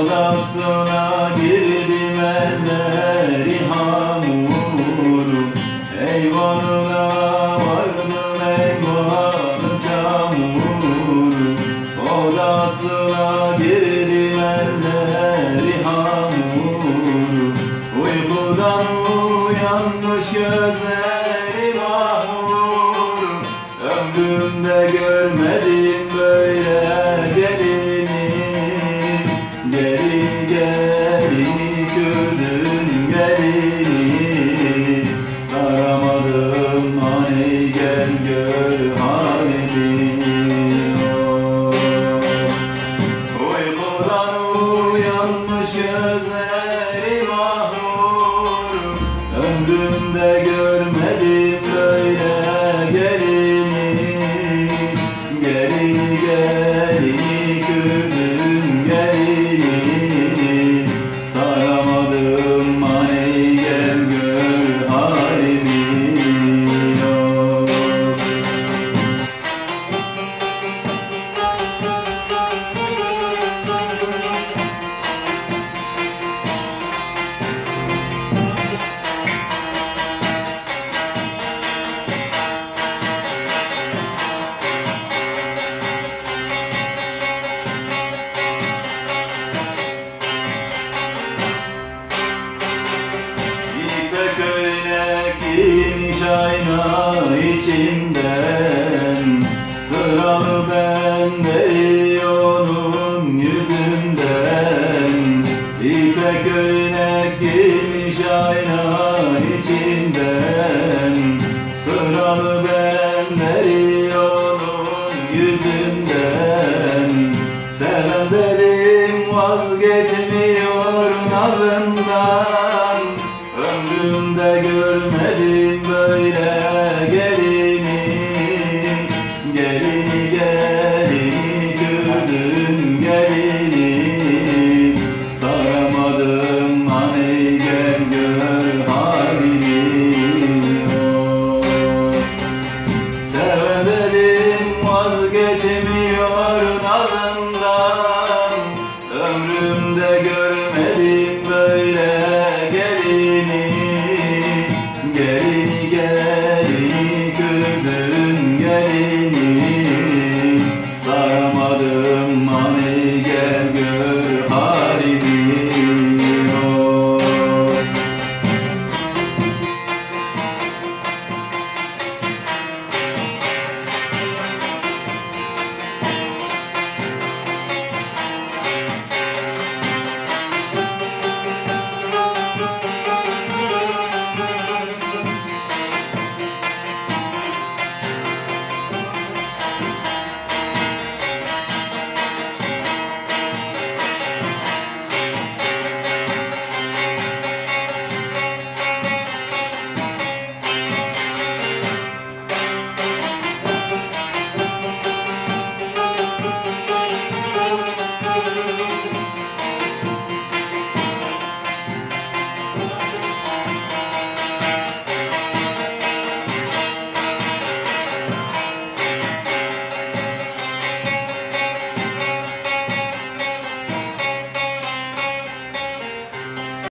odasına girdim elleri hamurum Eyvanına vardım eyvan camurum Odasına girdim elleri hamurum Uykudan uyanmış gözlerim ahurum Ömrümde görmedim içinden Sıralı ben değil onun yüzünden. İpek öynek giymiş ayna içinden. Sıralı ben değil onun yüzünden. Seven benim vazgeçmiyor nazından You.